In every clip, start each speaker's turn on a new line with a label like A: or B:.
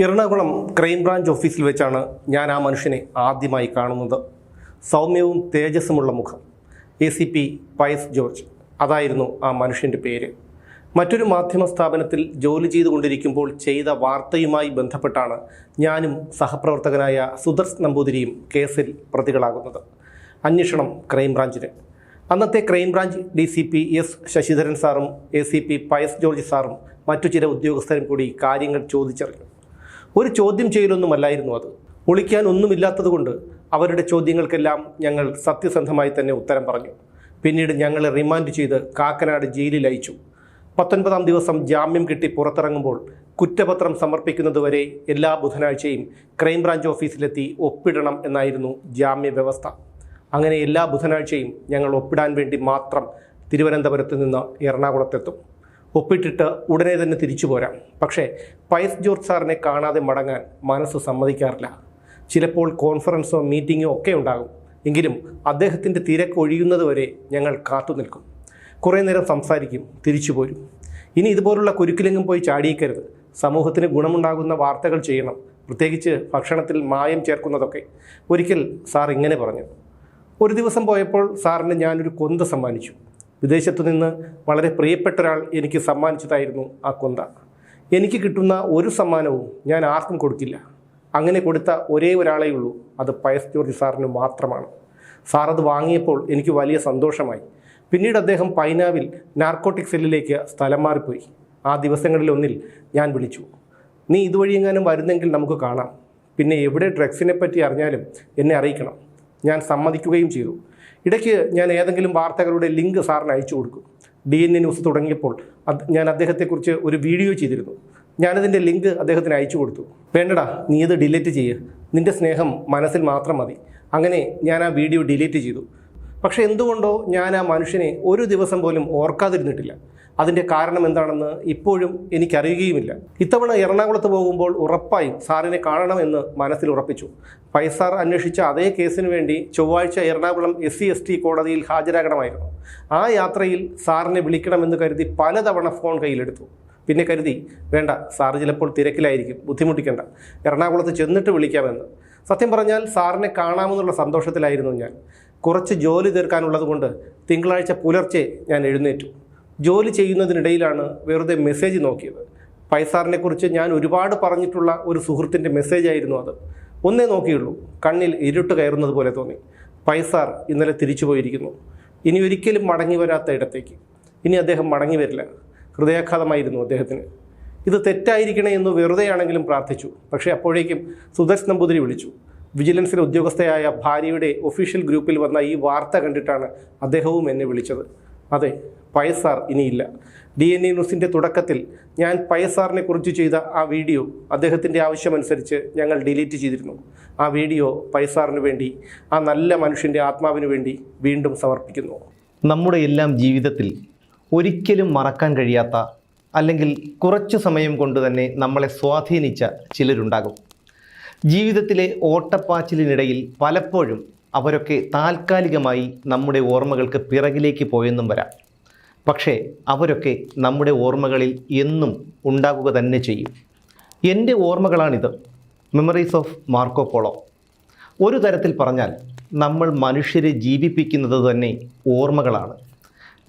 A: Ernakulam crime branch ഓഫീസിൽ വെച്ചാണ് ഞാൻ ആ മനുഷ്യനെ ആദ്യമായി കാണുന്നത്. സൗമ്യവും തേജസ്സുമുള്ള മുഖം. A C P Pius George. അതായിരുന്നു ആ മനുഷ്യന്റെ പേര്. മറ്റൊരു മാധ്യമ സ്ഥാപനത്തിൽ ജോലി ചെയ്തുകൊണ്ടിരിക്കുമ്പോൾ ചെയ്ത വാർത്തയുമായി ബന്ധപ്പെട്ടാണ് ഞാനും സഹപ്രവർത്തകനായ സുദർശ് നമ്പൂതിരിയും കേസിൽ പ്രതികളാകുന്നത്. അന്വേഷണം ക്രൈംബ്രാഞ്ചിന് അന്നത്തെ crime branch D C P S Sasidharan സാറും A C P Pius George സാറും മറ്റു ചില ഉദ്യോഗസ്ഥരും കൂടി കാര്യങ്ങൾ ചോദിച്ചറിഞ്ഞു. ഒരു ചോദ്യം ചെയ്യലൊന്നുമല്ലായിരുന്നു അത്. ഒളിക്കാൻ ഒന്നുമില്ലാത്തതുകൊണ്ട് അവരുടെ ചോദ്യങ്ങൾക്കെല്ലാം ഞങ്ങൾ സത്യസന്ധമായി തന്നെ ഉത്തരം പറഞ്ഞു. പിന്നീട് ഞങ്ങളെ റിമാൻഡ് ചെയ്ത് കാക്കനാട് ജയിലിൽ അയച്ചു. പത്തൊൻപതാം ദിവസം ജാമ്യം കിട്ടി പുറത്തിറങ്ങുമ്പോൾ കുറ്റപത്രം സമർപ്പിക്കുന്നതുവരെ എല്ലാ ബുധനാഴ്ചയും ക്രൈംബ്രാഞ്ച് ഓഫീസിലെത്തി ഒപ്പിടണം എന്നായിരുന്നു ജാമ്യവ്യവസ്ഥ അങ്ങനെ എല്ലാ ബുധനാഴ്ചയും ഞങ്ങൾ ഒപ്പിടാൻ വേണ്ടി മാത്രം തിരുവനന്തപുരത്ത് നിന്ന് എറണാകുളത്തെത്തും. ഒപ്പിട്ടിട്ട് ഉടനെ തന്നെ തിരിച്ചു പോരാം. പക്ഷേ പൈസ് ജോർജ് സാറിനെ കാണാതെ മടങ്ങാൻ മനസ്സ് സമ്മതിക്കാറില്ല. ചിലപ്പോൾ കോൺഫറൻസോ മീറ്റിങ്ങോ ഒക്കെ ഉണ്ടാകും. എങ്കിലും അദ്ദേഹത്തിന്റെ തിരക്ക് ഒഴിയുന്നതുവരെ ഞങ്ങൾ കാത്തു നിൽക്കും. കുറേ നേരം സംസാരിക്കും തിരിച്ചു പോരും. ഇനി ഇതുപോലുള്ള കുരുക്കിലെങ്ങും പോയി ചാടിയേക്കരുത്. സമൂഹത്തിന് ഗുണമുണ്ടാകുന്ന വാർത്തകൾ ചെയ്യണം. പ്രത്യേകിച്ച് ഭക്ഷണത്തിൽ മായം ചേർക്കുന്നതൊക്കെ. ഒരിക്കൽ സാർ ഇങ്ങനെ പറഞ്ഞു. ഒരു ദിവസം പോയപ്പോൾ സാറിന് ഞാനൊരു കൊന്ത സമ്മാനിച്ചു. വിദേശത്തു നിന്ന് വളരെ പ്രിയപ്പെട്ട ഒരാൾ എനിക്ക് സമ്മാനിച്ചതായിരുന്നു ആ കൊന്ത. എനിക്ക് കിട്ടുന്ന ഒരു സമ്മാനവും ഞാൻ ആർക്കും കൊടുക്കില്ല. അങ്ങനെ കൊടുത്ത ഒരേ ഒരാളേ ഉള്ളൂ. അത് പയസ് ജോർജ് സാറിന് മാത്രമാണ്. സാർ അത് വാങ്ങിയപ്പോൾ എനിക്ക് വലിയ സന്തോഷമായി. പിന്നീട് അദ്ദേഹം പൈനാവിൽ നാർക്കോട്ടിക് സെല്ലിലേക്ക് സ്ഥലം മാറിപ്പോയി. ആ ദിവസങ്ങളിലൊന്നിൽ ഞാൻ വിളിച്ചു. നീ ഇതുവഴിയെങ്ങാനും വരുന്നെങ്കിൽ നമുക്ക് കാണാം. പിന്നെ എവിടെ ഡ്രഗ്സിനെ പറ്റി അറിഞ്ഞാലും എന്നെ അറിയിക്കണം. ഞാൻ സമ്മതിക്കുകയും ചെയ്തു. ഇടയ്ക്ക് ഞാൻ ഏതെങ്കിലും വാർത്തകളുടെ ലിങ്ക് സാറിന് അയച്ചു കൊടുക്കും. ഡി എൻ എ ന്യൂസ് തുടങ്ങിയപ്പോൾ ഞാൻ അദ്ദേഹത്തെക്കുറിച്ച് ഒരു വീഡിയോ ചെയ്തിരുന്നു. ഞാനതിന്റെ ലിങ്ക് അദ്ദേഹത്തിന് അയച്ചു കൊടുത്തു. വേണ്ടടാ നീ ഇത് ഡിലീറ്റ് ചെയ്യുക നിന്റെ സ്നേഹം മനസ്സിൽ മാത്രം മതി. അങ്ങനെ ഞാൻ ആ വീഡിയോ ഡിലീറ്റ് ചെയ്തു. പക്ഷേ എന്തുകൊണ്ടോ ഞാൻ ആ മനുഷ്യനെ ഒരു ദിവസം പോലും ഓർക്കാതിരുന്നിട്ടില്ല. അതിന്റെ കാരണം എന്താണെന്ന് ഇപ്പോഴും എനിക്കറിയുകയുമില്ല. ഇത്തവണ എറണാകുളത്ത് പോകുമ്പോൾ ഉറപ്പായും സാറിനെ കാണണമെന്ന് മനസ്സിൽ ഉറപ്പിച്ചു. പൈസാർ അന്വേഷിച്ച അതേ കേസിന് വേണ്ടി ചൊവ്വാഴ്ച Ernakulam S C S T കോടതിയിൽ ഹാജരാകണമായിരുന്നു. ആ യാത്രയിൽ സാറിനെ വിളിക്കണമെന്ന് കരുതി പലതവണ ഫോൺ കയ്യിലെടുത്തു. പിന്നെ കരുതി വേണ്ട സാറ് ചിലപ്പോൾ തിരക്കിലായിരിക്കും ബുദ്ധിമുട്ടിക്കേണ്ട. എറണാകുളത്ത് ചെന്നിട്ട് വിളിക്കാമെന്ന്. സത്യം പറഞ്ഞാൽ സാറിനെ കാണാമെന്നുള്ള സന്തോഷത്തിലായിരുന്നു ഞാൻ. കുറച്ച് ജോലി തീർക്കാനുള്ളത് കൊണ്ട് തിങ്കളാഴ്ച പുലർച്ചെ ഞാൻ എഴുന്നേറ്റു. ജോലി ചെയ്യുന്നതിനിടയിലാണ് വെറുതെ മെസ്സേജ് നോക്കിയത്. പൈസാറിനെ കുറിച്ച് ഞാൻ ഒരുപാട് പറഞ്ഞിട്ടുള്ള ഒരു സുഹൃത്തിന്റെ മെസ്സേജ് ആയിരുന്നു അത്. ഒന്നേ നോക്കിയുള്ളൂ കണ്ണിൽ ഇരുട്ട് കയറുന്നത് പോലെ തോന്നി. പൈസാർ ഇന്നലെ തിരിച്ചു പോയിരിക്കുന്നു. ഇനി ഒരിക്കലും മടങ്ങി വരാത്ത ഇടത്തേക്ക്. ഇനി അദ്ദേഹം മടങ്ങി വരില്ല. ഹൃദയാഘാതമായിരുന്നു അദ്ദേഹത്തിന്. ഇത് തെറ്റായിരിക്കണേ എന്ന് വെറുതെയാണെങ്കിലും പ്രാർത്ഥിച്ചു. പക്ഷേ അപ്പോഴേക്കും സുദർശ് നമ്പൂതിരി വിളിച്ചു. വിജിലൻസിലെ ഉദ്യോഗസ്ഥയായ ഭാര്യയുടെ ഒഫീഷ്യൽ ഗ്രൂപ്പിൽ വന്ന ഈ വാർത്ത കണ്ടിട്ടാണ് അദ്ദേഹവും എന്നെ വിളിച്ചത്. അതെ പയസാർ ഇനിയില്ല. ഡി എൻ എ ന്യൂസിന്റെ തുടക്കത്തിൽ ഞാൻ പയസാറിനെ കുറിച്ച് ചെയ്ത ആ വീഡിയോ അദ്ദേഹത്തിന്റെ ആവശ്യമനുസരിച്ച് ഞങ്ങൾ ഡിലീറ്റ് ചെയ്തിരുന്നു. ആ വീഡിയോ പയസാറിന് വേണ്ടി ആ നല്ല മനുഷ്യന്റെ ആത്മാവിന് വേണ്ടി വീണ്ടും സമർപ്പിക്കുന്നു.
B: നമ്മുടെ എല്ലാം ജീവിതത്തിൽ ഒരിക്കലും മറക്കാൻ കഴിയാത്ത അല്ലെങ്കിൽ കുറച്ച് സമയം കൊണ്ട് തന്നെ നമ്മളെ സ്വാധീനിച്ച ചിലരുണ്ടാകും. ജീവിതത്തിലെ ഓട്ടപ്പാച്ചിലിനിടയിൽ പലപ്പോഴും അവരൊക്കെ താൽക്കാലികമായി നമ്മുടെ ഓർമ്മകൾക്ക് പിറകിലേക്ക് പോയെന്നും വരാം. പക്ഷേ അവരൊക്കെ നമ്മുടെ ഓർമ്മകളിൽ എന്നും ഉണ്ടാകുക തന്നെ ചെയ്യും. എന്റെ ഓർമ്മകളാണിത്. മെമ്മറീസ് ഓഫ് മാർക്കോ പോളോ ഒരു തരത്തിൽ പറഞ്ഞാൽ നമ്മൾ മനുഷ്യരെ ജീവിപ്പിക്കുന്നത് തന്നെ ഓർമ്മകളാണ്.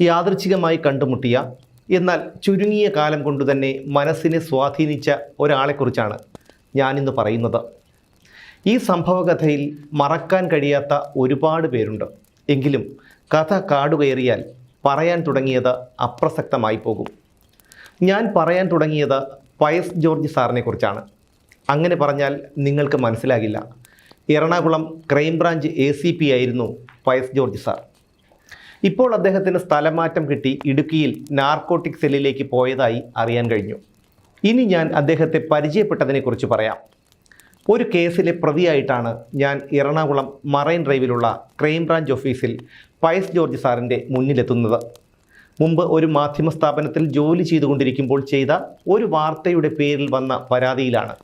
B: യാദൃച്ഛികമായി കണ്ടുമുട്ടിയ എന്നാൽ ചുരുങ്ങിയ കാലം കൊണ്ട് തന്നെ മനസ്സിനെ സ്വാധീനിച്ച ഒരാളെക്കുറിച്ചാണ് ഞാനിന്ന് പറയുന്നത്. ഈ സംഭവകഥയിൽ മറക്കാൻ കഴിയാത്ത ഒരുപാട് പേരുണ്ട്. എങ്കിലും കഥ കാടുകയറിയാൽ പറയാൻ തുടങ്ങിയത് അപ്രസക്തമായി പോകും. ഞാൻ പറയാൻ തുടങ്ങിയത് പയസ് ജോർജ് സാറിനെക്കുറിച്ചാണ് അങ്ങനെ പറഞ്ഞാൽ നിങ്ങൾക്ക് മനസ്സിലാകില്ല. Ernakulam crime branch A C P ആയിരുന്നു പയസ് ജോർജ് സാർ. ഇപ്പോൾ അദ്ദേഹത്തിന് സ്ഥലമാറ്റം കിട്ടി ഇടുക്കിയിൽ നാർക്കോട്ടിക് സെല്ലിലേക്ക് പോയതായി അറിയാൻ കഴിഞ്ഞു. ഇനി ഞാൻ അദ്ദേഹത്തെ പരിചയപ്പെട്ടതിനെക്കുറിച്ച് പറയാം. ഒരു കേസിലെ പ്രതിയായിട്ടാണ് ഞാൻ എറണാകുളം മറൈൻ ഡ്രൈവിലുള്ള ക്രൈംബ്രാഞ്ച് ഓഫീസിൽ പയസ് ജോർജ് സാറിന്റെ മുന്നിലെത്തുന്നത്. മുമ്പ് ഒരു മാധ്യമ സ്ഥാപനത്തിൽ ജോലി ചെയ്തുകൊണ്ടിരിക്കുമ്പോൾ ചെയ്ത ഒരു വാർത്തയുടെ പേരിൽ വന്ന പരാതിയിലാണ്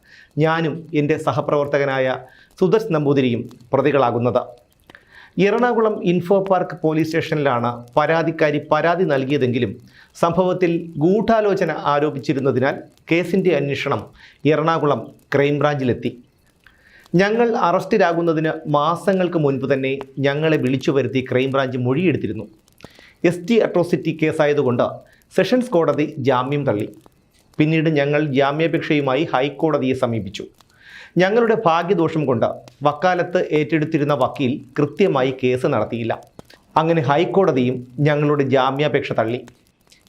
B: ഞാനും എന്റെ സഹപ്രവർത്തകനായ സുദർശ് നമ്പൂതിരിയും പ്രതികളാകുന്നത്. എറണാകുളം ഇൻഫോ പാർക്ക് പോലീസ് സ്റ്റേഷനിലാണ് പരാതിക്കാരി പരാതി നൽകിയതെങ്കിലും സംഭവത്തിൽ ഗൂഢാലോചന ആരോപിച്ചിരുന്നതിനാൽ കേസിന്റെ അന്വേഷണം എറണാകുളം ക്രൈംബ്രാഞ്ചിലെത്തി. ഞങ്ങൾ അറസ്റ്റിലാകുന്നതിന് മാസങ്ങൾക്ക് മുൻപ് തന്നെ ഞങ്ങളെ വിളിച്ചു വരുത്തി ക്രൈംബ്രാഞ്ച് മൊഴിയെടുത്തിരുന്നു. എസ് ടി അട്രോസിറ്റി കേസായതുകൊണ്ട് സെഷൻസ് കോടതി ജാമ്യം തള്ളി. പിന്നീട് ഞങ്ങൾ ജാമ്യാപേക്ഷയുമായി ഹൈക്കോടതിയെ സമീപിച്ചു. ഞങ്ങളുടെ ഭാഗ്യദോഷം കൊണ്ട് വക്കാലത്ത് ഏറ്റെടുത്തിരുന്ന വക്കീൽ കൃത്യമായി കേസ് നടത്തിയില്ല. അങ്ങനെ ഹൈക്കോടതിയും ഞങ്ങളുടെ ജാമ്യാപേക്ഷ തള്ളി.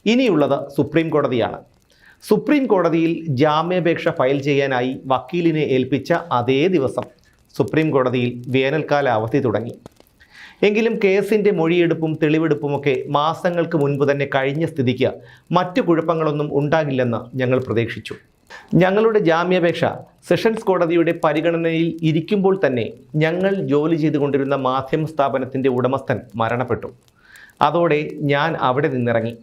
B: ഇനിയുള്ളത് സുപ്രീം കോടതിയാണ് സുപ്രീം കോടതിയിൽ ജാമ്യാപേക്ഷ ഫയൽ ചെയ്യാനായി വക്കീലിനെ ഏൽപ്പിച്ച അതേ ദിവസം സുപ്രീം കോടതിയിൽ വേനൽക്കാല അവധി തുടങ്ങി. എങ്കിലും കേസിന്റെ മൊഴിയെടുപ്പും തെളിവെടുപ്പുമൊക്കെ മാസങ്ങൾക്ക് മുൻപ് തന്നെ കഴിഞ്ഞ സ്ഥിതിക്ക് മറ്റു കുഴപ്പങ്ങളൊന്നും ഉണ്ടാകില്ലെന്ന് ഞങ്ങൾ പ്രതീക്ഷിച്ചു. ഞങ്ങളുടെ ജാമ്യാപേക്ഷ സെഷൻസ് കോടതിയുടെ പരിഗണനയിൽ ഇരിക്കുമ്പോൾ തന്നെ ഞങ്ങൾ ജോലി ചെയ്തുകൊണ്ടിരുന്ന മാധ്യമ സ്ഥാപനത്തിന്റെ ഉടമസ്ഥൻ മരണപ്പെട്ടു. അതോടെ ഞാൻ അവിടെ നിന്നിറങ്ങി.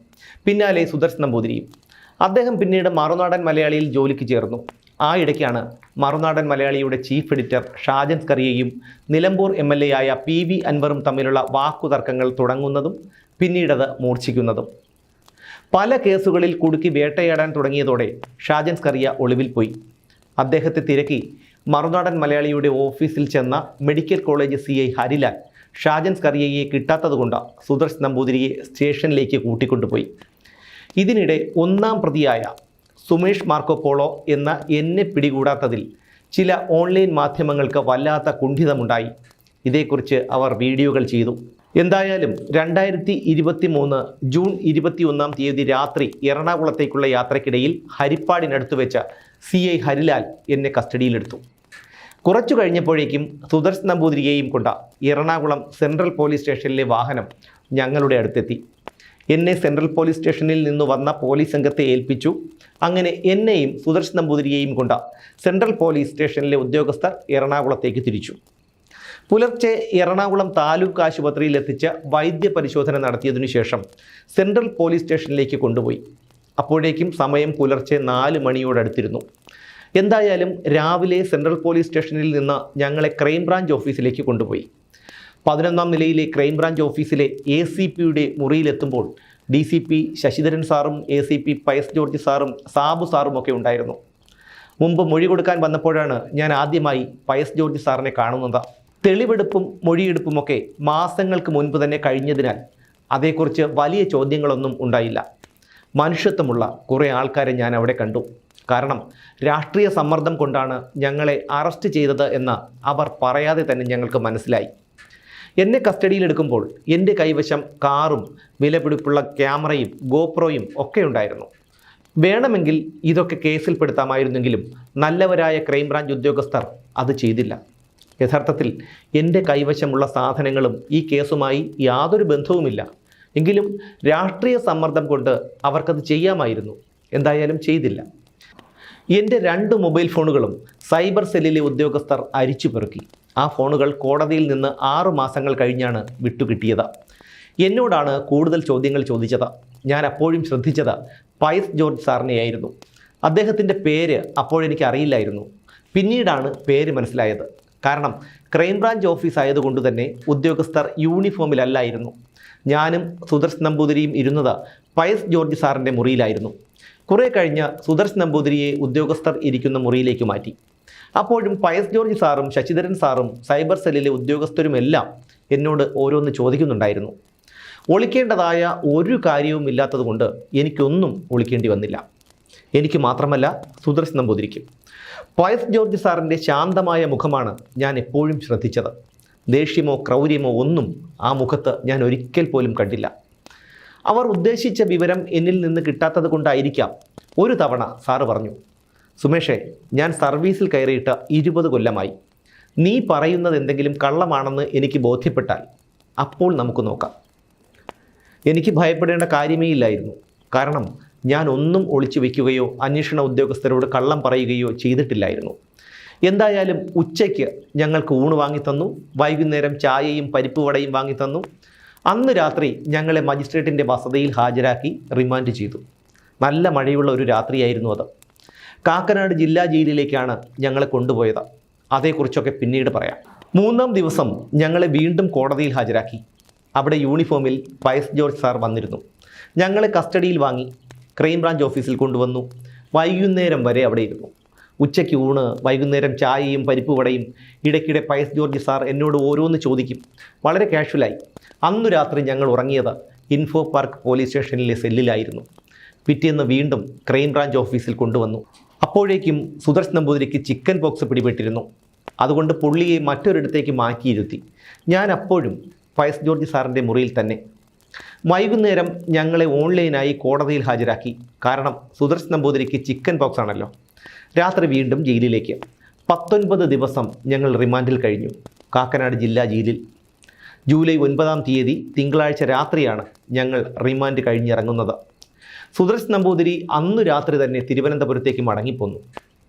B: പിന്നാലെ സുദർശനം നമ്പൂതിരിയും. അദ്ദേഹം പിന്നീട് മറുനാടൻ മലയാളിയിൽ ജോലിക്ക് ചേർന്നു. ആ ഇടയ്ക്കാണ് മറുനാടൻ മലയാളിയുടെ ചീഫ് എഡിറ്റർ ഷാജൻ കറിയയും നിലമ്പൂർ എം എൽ എ ആയ പി വി അൻവറും തമ്മിലുള്ള വാക്കുതർക്കങ്ങൾ തുടങ്ങുന്നതും പിന്നീടത് മൂർച്ഛിക്കുന്നതും. പല കേസുകളിൽ കുടുക്കി വേട്ടയാടാൻ തുടങ്ങിയതോടെ ഷാജൻ സ്കറിയ ഒളിവിൽ പോയി. അദ്ദേഹത്തെ തിരക്കി മറുനാടൻ മലയാളിയുടെ ഓഫീസിൽ ചെന്ന medical college C I Harilal Shajan കറിയയെ കിട്ടാത്തതുകൊണ്ട് സുദർശ് നമ്പൂതിരിയെ സ്റ്റേഷനിലേക്ക് കൂട്ടിക്കൊണ്ടുപോയി. ഇതിനിടെ ഒന്നാം പ്രതിയായ സുമേഷ് മാർക്കോ പോളോ എന്ന എന്നെ പിടികൂടാത്തതിൽ ചില ഓൺലൈൻ മാധ്യമങ്ങൾക്ക് വല്ലാത്ത കുണ്ഠിതമുണ്ടായി. ഇതേക്കുറിച്ച് അവർ വീഡിയോകൾ ചെയ്തു. എന്തായാലും രണ്ടായിരത്തി ഇരുപത്തി മൂന്ന് ജൂൺ ഇരുപത്തിയൊന്നാം തീയതി രാത്രി എറണാകുളത്തേക്കുള്ള യാത്രക്കിടയിൽ ഹരിപ്പാടിനടുത്ത് വെച്ച സി ഐ ഹരിലാൽ എന്നെ കസ്റ്റഡിയിലെടുത്തു. കുറച്ചു കഴിഞ്ഞപ്പോഴേക്കും സുദർശ് നമ്പൂതിരിയെയും കൊണ്ട എറണാകുളം സെൻട്രൽ പോലീസ് സ്റ്റേഷനിലെ വാഹനം ഞങ്ങളുടെ അടുത്തെത്തി. എന്നെ സെൻട്രൽ പോലീസ് സ്റ്റേഷനിൽ നിന്ന് വന്ന പോലീസ് സംഘത്തെ ഏൽപ്പിച്ചു. അങ്ങനെ എന്നെയും സുദർശൻ നമ്പൂതിരിയെയും കൊണ്ട സെൻട്രൽ പോലീസ് സ്റ്റേഷനിലെ ഉദ്യോഗസ്ഥർ എറണാകുളത്തേക്ക് തിരിച്ചു. പുലർച്ചെ എറണാകുളം താലൂക്ക് ആശുപത്രിയിൽ എത്തിച്ച വൈദ്യ പരിശോധന നടത്തിയതിനു ശേഷം സെൻട്രൽ പോലീസ് സ്റ്റേഷനിലേക്ക് കൊണ്ടുപോയി. അപ്പോഴേക്കും സമയം പുലർച്ചെ നാല് മണിയോടടുത്തിരുന്നു. എന്തായാലും രാവിലെ സെൻട്രൽ പോലീസ് സ്റ്റേഷനിൽ നിന്ന് ഞങ്ങളെ ക്രൈംബ്രാഞ്ച് ഓഫീസിലേക്ക് കൊണ്ടുപോയി. പതിനൊന്നാം നിലയിലെ ക്രൈംബ്രാഞ്ച് ഓഫീസിലെ എ സി പിയുടെ മുറിയിലെത്തുമ്പോൾ ഡി സി പി ശശിധരൻ സാറും A C P Pius George സാറും സാബു സാറും ഒക്കെ ഉണ്ടായിരുന്നു. മുമ്പ് മൊഴി കൊടുക്കാൻ വന്നപ്പോഴാണ് ഞാൻ ആദ്യമായി പയസ് ജോർജ് സാറിനെ കാണുന്നത്. തെളിവെടുപ്പും മൊഴിയെടുപ്പുമൊക്കെ മാസങ്ങൾക്ക് മുൻപ് തന്നെ കഴിഞ്ഞതിനാൽ അതേക്കുറിച്ച് വലിയ ചോദ്യങ്ങളൊന്നും ഉണ്ടായില്ല. മനുഷ്യത്വമുള്ള കുറേ ആൾക്കാരെ ഞാൻ അവിടെ കണ്ടു. കാരണം രാഷ്ട്രീയ സമ്മർദ്ദം കൊണ്ടാണ് ഞങ്ങളെ അറസ്റ്റ് ചെയ്തത് എന്ന് അവർ പറയാതെ തന്നെ ഞങ്ങൾക്ക് മനസ്സിലായി. എന്നെ കസ്റ്റഡിയിലെടുക്കുമ്പോൾ എന്റെ കൈവശം കാറും വിലപിടിപ്പുള്ള ക്യാമറയും ഗോപ്രോയും ഒക്കെ ഉണ്ടായിരുന്നു. വേണമെങ്കിൽ ഇതൊക്കെ കേസിൽപ്പെടുത്താമായിരുന്നെങ്കിലും നല്ലവരായ ക്രൈംബ്രാഞ്ച് ഉദ്യോഗസ്ഥർ അത് ചെയ്തില്ല. യഥാർത്ഥത്തിൽ എന്റെ കൈവശമുള്ള സാധനങ്ങളും ഈ കേസുമായി യാതൊരു ബന്ധവുമില്ല. എങ്കിലും രാഷ്ട്രീയ സമ്മർദ്ദം കൊണ്ട് അവർക്കത് ചെയ്യാമായിരുന്നു. എന്തായാലും ചെയ്തില്ല. എന്റെ രണ്ട് മൊബൈൽ ഫോണുകളും സൈബർ സെല്ലിലെ ഉദ്യോഗസ്ഥർ അരിച്ചു പെറുക്കി ആ ഫോണുകൾ കോടതിയിൽ നിന്ന് ആറു മാസങ്ങൾ കഴിഞ്ഞാണ് വിട്ടുകിട്ടിയത്. എന്നോടാണ് കൂടുതൽ ചോദ്യങ്ങൾ ചോദിച്ചത്. ഞാൻ അപ്പോഴും ശ്രദ്ധിച്ചത് പൈസ് ജോർജ് സാറിനെയായിരുന്നു. അദ്ദേഹത്തിന്റെ പേര് അപ്പോഴെനിക്ക് അറിയില്ലായിരുന്നു. പിന്നീടാണ് പേര് മനസ്സിലായത്. കാരണം ക്രൈംബ്രാഞ്ച് ഓഫീസ് ആയതുകൊണ്ട് തന്നെ ഉദ്യോഗസ്ഥർ യൂണിഫോമിലല്ലായിരുന്നു. ഞാനും സുദർശ് നമ്പൂതിരിയും ഇരുന്നത് പയസ് ജോർജ് സാറിന്റെ മുറിയിലായിരുന്നു. കുറേ കഴിഞ്ഞ് സുദർശ് നമ്പൂതിരിയെ ഉദ്യോഗസ്ഥർ ഇരിക്കുന്ന മുറിയിലേക്ക് മാറ്റി. അപ്പോഴും പയസ് ജോർജ് സാറും ശശിധരൻ സാറും സൈബർ സെല്ലിലെ ഉദ്യോഗസ്ഥരുമെല്ലാം എന്നോട് ഓരോന്ന് ചോദിക്കുന്നുണ്ടായിരുന്നു. ഒളിക്കേണ്ടതായ ഒരു കാര്യവും ഇല്ലാത്തതുകൊണ്ട് എനിക്കൊന്നും ഒളിക്കേണ്ടി വന്നില്ല. എനിക്ക് മാത്രമല്ല സുദർശൻ നമ്പൂതിരിക്കും പയസ് ജോർജ് സാറിന്റെ ശാന്തമായ മുഖമാണ് ഞാൻ എപ്പോഴും ശ്രദ്ധിച്ചത്. ദേഷ്യമോ ക്രൗര്യമോ ഒന്നും ആ മുഖത്ത് ഞാൻ ഒരിക്കൽ പോലും കണ്ടില്ല. അവർ ഉദ്ദേശിച്ച വിവരം എന്നിൽ നിന്ന് കിട്ടാത്തത് കൊണ്ടായിരിക്കാം ഒരു തവണ സാറ് പറഞ്ഞു. സുമേഷേ ഞാൻ സർവീസിൽ കയറിയിട്ട് ഇരുപത് കൊല്ലമായി. നീ പറയുന്നത് എന്തെങ്കിലും കള്ളമാണെന്ന് എനിക്ക് ബോധ്യപ്പെട്ടാൽ അപ്പോൾ നമുക്ക് നോക്കാം. എനിക്ക് ഭയപ്പെടേണ്ട കാര്യമേ ഇല്ലായിരുന്നു. കാരണം ഞാൻ ഒന്നും ഒളിച്ചു വയ്ക്കുകയോ അന്വേഷണ ഉദ്യോഗസ്ഥരോട് കള്ളം പറയുകയോ ചെയ്തിട്ടില്ലായിരുന്നു. എന്തായാലും ഉച്ചയ്ക്ക് ഞങ്ങൾക്ക് ഊണ് വാങ്ങിത്തന്നു വൈകുന്നേരം ചായയും പരിപ്പ് വടയും വാങ്ങിത്തന്നു അന്ന് രാത്രി ഞങ്ങളെ മജിസ്ട്രേറ്റിന്റെ വസതിയിൽ ഹാജരാക്കി റിമാൻഡ് ചെയ്തു. നല്ല മഴയുള്ള ഒരു രാത്രിയായിരുന്നു അത്. കാക്കനാട് ജില്ലാ ജയിലിലേക്കാണ് ഞങ്ങളെ കൊണ്ടുപോയത്. അതേക്കുറിച്ചൊക്കെ പിന്നീട് പറയാം. മൂന്നാം ദിവസം ഞങ്ങളെ വീണ്ടും കോടതിയിൽ ഹാജരാക്കി. അവിടെ യൂണിഫോമിൽ പയസ് ജോർജ് സാർ വന്നിരുന്നു. ഞങ്ങളെ കസ്റ്റഡിയിൽ വാങ്ങി ക്രൈംബ്രാഞ്ച് ഓഫീസിൽ കൊണ്ടുവന്നു. വൈകുന്നേരം വരെ അവിടെ ഇരുന്നു. ഉച്ചയ്ക്ക് ഊണ് വൈകുന്നേരം ചായയും പരിപ്പ് വടയും ഇടയ്ക്കിടെ പയസ് ജോർജ് സാർ എന്നോട് ഓരോന്ന് ചോദിക്കും. വളരെ കാഷ്വലായി. അന്നു രാത്രി ഞങ്ങൾ ഉറങ്ങിയത് ഇൻഫോ പാർക്ക് പോലീസ് സ്റ്റേഷനിലെ സെല്ലിലായിരുന്നു. പിറ്റേന്ന് വീണ്ടും ക്രൈംബ്രാഞ്ച് ഓഫീസിൽ കൊണ്ടുവന്നു. അപ്പോഴേക്കും സുദർശൻ നമ്പൂതിരിക്ക് ചിക്കൻ പോക്സ് പിടിപെട്ടിരുന്നു. അതുകൊണ്ട് പുള്ളിയെ മറ്റൊരിടത്തേക്ക് മാറ്റിയിരുത്തി. ഞാൻ അപ്പോഴും ഫയസ് ജോർജ് സാറിന്റെ മുറിയിൽ തന്നെ. വൈകുന്നേരം ഞങ്ങളെ ഓൺലൈനായി കോടതിയിൽ ഹാജരാക്കി. കാരണം സുദർശൻ നമ്പൂതിരിക്ക് ചിക്കൻ ബോക്സ് ആണല്ലോ. രാത്രി വീണ്ടും ജയിലിലേക്ക്. പത്തൊൻപത് ദിവസം ഞങ്ങൾ റിമാൻഡിൽ കഴിഞ്ഞു. കാക്കനാട് ജില്ലാ ജയിലിൽ. ജൂലൈ ഒൻപതാം തീയതി തിങ്കളാഴ്ച രാത്രിയാണ് ഞങ്ങൾ റിമാൻഡ് കഴിഞ്ഞിറങ്ങുന്നത്. സുദർശൻ നമ്പൂതിരി അന്ന് രാത്രി തന്നെ തിരുവനന്തപുരത്തേക്ക് മടങ്ങിപ്പോന്നു.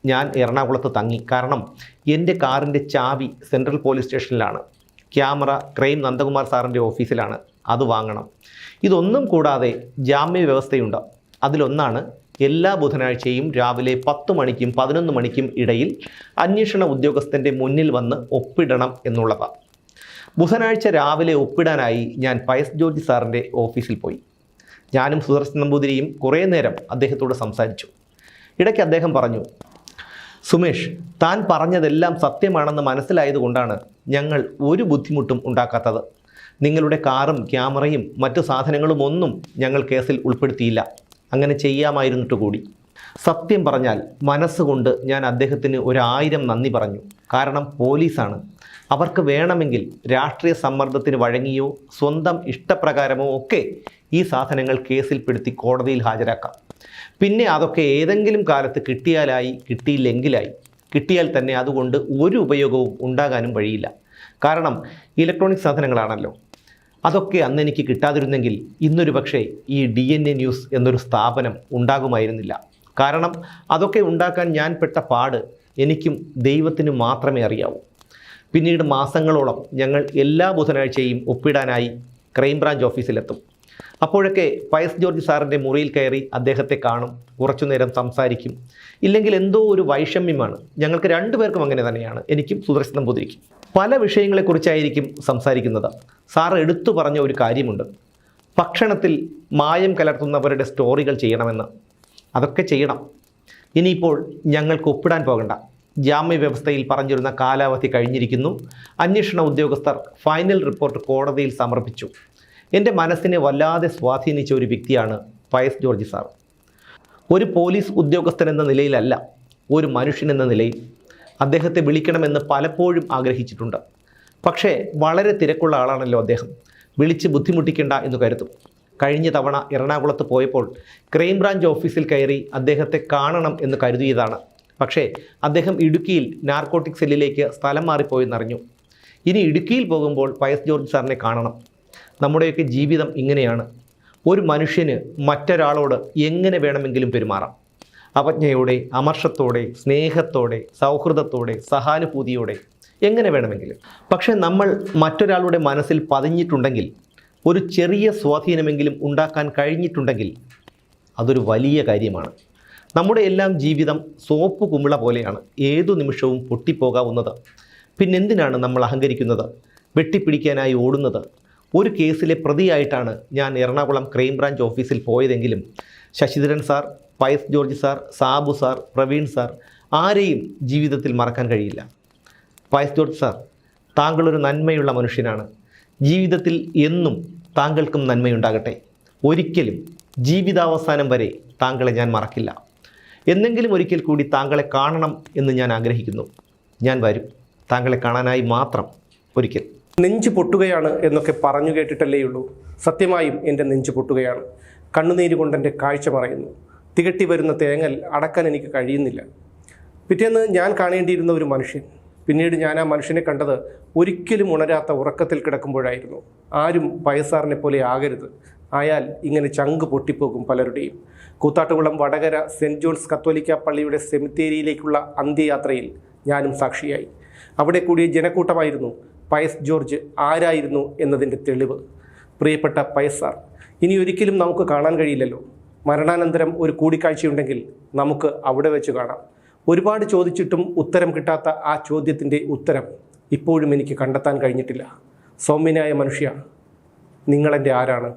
B: ഞാൻ എറണാകുളത്ത് തങ്ങി. കാരണം എന്റെ കാറിന്റെ ചാവി സെൻട്രൽ പോലീസ് സ്റ്റേഷനിലാണ്. ക്യാമറ ക്രൈം നന്ദകുമാർ സാറിന്റെ ഓഫീസിലാണ്. അത് വാങ്ങണം. ഇതൊന്നും കൂടാതെ ജാമ്യ വ്യവസ്ഥയുണ്ട്. അതിലൊന്നാണ് എല്ലാ ബുധനാഴ്ചയും രാവിലെ പത്ത് മണിക്കും പതിനൊന്ന് മണിക്കും ഇടയിൽ അന്വേഷണ ഉദ്യോഗസ്ഥന്റെ മുന്നിൽ വന്ന് ഒപ്പിടണം എന്നുള്ളതാണ്. ബുധനാഴ്ച രാവിലെ ഒപ്പിടാനായി ഞാൻ പയസ് ജോർജ് സാറിന്റെ ഓഫീസിൽ പോയി. ഞാനും സുദർശൻ നമ്പൂതിരിയും കുറേ നേരം അദ്ദേഹത്തോട് സംസാരിച്ചു. ഇടയ്ക്ക് അദ്ദേഹം പറഞ്ഞു സുമേഷ് താൻ പറഞ്ഞതെല്ലാം സത്യമാണെന്ന് മനസ്സിലായതുകൊണ്ടാണ് ഞങ്ങൾ ഒരു ബുദ്ധിമുട്ടും ഉണ്ടാക്കാത്തത്. നിങ്ങളുടെ കാറും ക്യാമറയും മറ്റു സാധനങ്ങളും ഒന്നും ഞങ്ങൾ കേസിൽ ഉൾപ്പെടുത്തിയില്ല. അങ്ങനെ ചെയ്യാമായിരുന്നിട്ട് കൂടി. സത്യം പറഞ്ഞാൽ മനസ്സുകൊണ്ട് ഞാൻ അദ്ദേഹത്തിന് ഒരായിരം നന്ദി പറഞ്ഞു. കാരണം പോലീസാണ്. അവർക്ക് വേണമെങ്കിൽ രാഷ്ട്രീയ സമ്മർദ്ദത്തിന് വഴങ്ങിയോ സ്വന്തം ഇഷ്ടപ്രകാരമോ ഒക്കെ ഈ സാധനങ്ങൾ കേസിൽപ്പെടുത്തി കോടതിയിൽ ഹാജരാക്കാം. പിന്നെ അതൊക്കെ ഏതെങ്കിലും കാലത്ത് കിട്ടിയാലായി കിട്ടിയില്ലെങ്കിലായി. കിട്ടിയാൽ തന്നെ അതുകൊണ്ട് ഒരു ഉപയോഗവും ഉണ്ടാകാനും വഴിയില്ല. കാരണം ഇലക്ട്രോണിക് സാധനങ്ങളാണല്ലോ. അതൊക്കെ അന്ന് എനിക്ക് കിട്ടാതിരുന്നെങ്കിൽ ഇന്നൊരു പക്ഷേ ഈ ഡി എൻ എ ന്യൂസ് എന്നൊരു സ്ഥാപനം ഉണ്ടാകുമായിരുന്നില്ല. കാരണം അതൊക്കെ ഉണ്ടാക്കാൻ ഞാൻ പെട്ട പാട് എനിക്കും ദൈവത്തിനും മാത്രമേ അറിയാവൂ. പിന്നീട് മാസങ്ങളോളം ഞങ്ങൾ എല്ലാ ബുധനാഴ്ചയും ഒപ്പിടാനായി ക്രൈംബ്രാഞ്ച് ഓഫീസിലെത്തും. അപ്പോഴൊക്കെ പയസ് ജോർജ് സാറിന്റെ മുറിയിൽ കയറി അദ്ദേഹത്തെ കാണും കുറച്ചു നേരം സംസാരിക്കും. ഇല്ലെങ്കിൽ എന്തോ ഒരു വൈഷമ്യമാണ്. ഞങ്ങൾക്ക് രണ്ടുപേർക്കും അങ്ങനെ തന്നെയാണ്. എനിക്കും സുദർശൻ നമ്പൂതിരിക്കും പല വിഷയങ്ങളെക്കുറിച്ചായിരിക്കും സംസാരിക്കുന്നത്. സാർ എടുത്തു പറഞ്ഞ ഒരു കാര്യമുണ്ട്. ഭക്ഷണത്തിൽ മായം കലർത്തുന്നവരുടെ സ്റ്റോറികൾ ചെയ്യണമെന്ന്. അതൊക്കെ ചെയ്യണം. ഇനിയിപ്പോൾ ഞങ്ങൾക്ക് ഒപ്പിടാൻ പോകണ്ട. വ്യവസ്ഥയിൽ പറഞ്ഞിരുന്ന കാലാവധി കഴിഞ്ഞിരിക്കുന്നു. അന്വേഷണ ഉദ്യോഗസ്ഥർ ഫൈനൽ റിപ്പോർട്ട് കോടതിയിൽ സമർപ്പിച്ചു. എന്റെ മനസ്സിനെ വല്ലാതെ സ്വാധീനിച്ച ഒരു വ്യക്തിയാണ് പയസ് ജോർജ് സാർ. ഒരു പോലീസ് ഉദ്യോഗസ്ഥൻ എന്ന നിലയിലല്ല ഒരു മനുഷ്യൻ എന്ന നിലയിൽ. അദ്ദേഹത്തെ വിളിക്കണമെന്ന് പലപ്പോഴും ആഗ്രഹിച്ചിട്ടുണ്ട്. പക്ഷേ വളരെ തിരക്കുള്ള ആളാണല്ലോ അദ്ദേഹം. വിളിച്ച് ബുദ്ധിമുട്ടിക്കേണ്ട എന്ന് കരുതും. കഴിഞ്ഞ തവണ എറണാകുളത്ത് പോയപ്പോൾ ക്രൈംബ്രാഞ്ച് ഓഫീസിൽ കയറി അദ്ദേഹത്തെ കാണണം എന്ന് കരുതിയതാണ് പക്ഷേ അദ്ദേഹം ഇടുക്കിയിൽ നാർക്കോട്ടിക് സെല്ലിലേക്ക് സ്ഥലം മാറിപ്പോയെന്നറിഞ്ഞു. ഇനി ഇടുക്കിയിൽ പോകുമ്പോൾ പയസ് ജോർജ് സാറിനെ കാണണം. നമ്മുടെയൊക്കെ ജീവിതം ഇങ്ങനെയാണ്. ഒരു മനുഷ്യന് മറ്റൊരാളോട് എങ്ങനെ വേണമെങ്കിലും പെരുമാറാം. അവജ്ഞയോടെ അമർഷത്തോടെ സ്നേഹത്തോടെ സൗഹൃദത്തോടെ സഹാനുഭൂതിയോടെ എങ്ങനെ വേണമെങ്കിലും. പക്ഷേ നമ്മൾ മറ്റൊരാളുടെ മനസ്സിൽ പതിഞ്ഞിട്ടുണ്ടെങ്കിൽ ഒരു ചെറിയ സ്വാധീനമെങ്കിലും ഉണ്ടാക്കാൻ കഴിഞ്ഞിട്ടുണ്ടെങ്കിൽ അതൊരു വലിയ കാര്യമാണ്. നമ്മുടെ എല്ലാം ജീവിതം സോപ്പ് കുമിള പോലെയാണ് ഏതു നിമിഷവും പൊട്ടിപ്പോകാവുന്നത്. പിന്നെന്തിനാണ് നമ്മൾ അഹങ്കരിക്കുന്നത്? വെട്ടിപ്പിടിക്കാനായി ഓടുന്നത്? ഒരു കേസിലെ പ്രതിയായിട്ടാണ് ഞാൻ എറണാകുളം ക്രൈംബ്രാഞ്ച് ഓഫീസിൽ പോയതെങ്കിലും Sasidharan sir Pius George sir Sabu sir Praveen sir ആരെയും ജീവിതത്തിൽ മറക്കാൻ കഴിയില്ല. പയസ് ജോർജ് സാർ താങ്കളൊരു നന്മയുള്ള മനുഷ്യനാണ്. ജീവിതത്തിൽ എന്നും താങ്കൾക്കും നന്മയുണ്ടാകട്ടെ. ഒരിക്കലും ജീവിതാവസാനം വരെ താങ്കളെ ഞാൻ മറക്കില്ല. എന്നെങ്കിലും ഒരിക്കൽ കൂടി താങ്കളെ കാണണം എന്ന് ഞാൻ ആഗ്രഹിക്കുന്നു. ഞാൻ വരും. താങ്കളെ കാണാനായി മാത്രം ഒരിക്കൽ.
A: നെഞ്ച് പൊട്ടുകയാണ് എന്നൊക്കെ പറഞ്ഞു കേട്ടിട്ടല്ലേ ഉള്ളൂ. സത്യമായും എന്റെ നെഞ്ച് പൊട്ടുകയാണ്. കണ്ണുനീര് കൊണ്ട് എന്റെ കാഴ്ച മറയുന്നു. തികട്ടി വരുന്ന തേങ്ങൽ അടക്കാൻ എനിക്ക് കഴിയുന്നില്ല. പിറ്റേന്ന് ഞാൻ കാണേണ്ടിയിരുന്ന ഒരു മനുഷ്യൻ പിന്നീട് ഞാൻ ആ മനുഷ്യനെ കണ്ടത് ഒരിക്കലും ഉണരാത്ത ഉറക്കത്തിൽ കിടക്കുമ്പോഴായിരുന്നു. ആരും പയസാറിനെ പോലെ ആകരുത്. ആയാൽ ഇങ്ങനെ ചങ്ക് പൊട്ടിപ്പോകും പലരുടെയും. കൂത്താട്ടുകുളം വടകര സെന്റ് ജോൺസ് കത്തോലിക്ക പള്ളിയുടെ സെമിത്തേരിയിലേക്കുള്ള അന്ത്യയാത്രയിൽ ഞാനും സാക്ഷിയായി. അവിടെ കൂടിയ ജനക്കൂട്ടമായിരുന്നു പയസ് ജോർജ് ആരായിരുന്നു എന്നതിന്റെ തെളിവ്. പ്രിയപ്പെട്ട പയസാർ സാർ ഇനി ഒരിക്കലും നമുക്ക് കാണാൻ കഴിയില്ലല്ലോ. മരണാനന്തരം ഒരു കൂടിക്കാഴ്ചയുണ്ടെങ്കിൽ നമുക്ക് അവിടെ വെച്ച് കാണാം. ഒരുപാട് ചോദിച്ചിട്ടും ഉത്തരം കിട്ടാത്ത ആ ചോദ്യത്തിന്റെ ഉത്തരം ഇപ്പോഴും എനിക്ക് കണ്ടെത്താൻ കഴിഞ്ഞിട്ടില്ല. സൗമ്യനായ മനുഷ്യ നിങ്ങളെന്റെ ആരാണ്?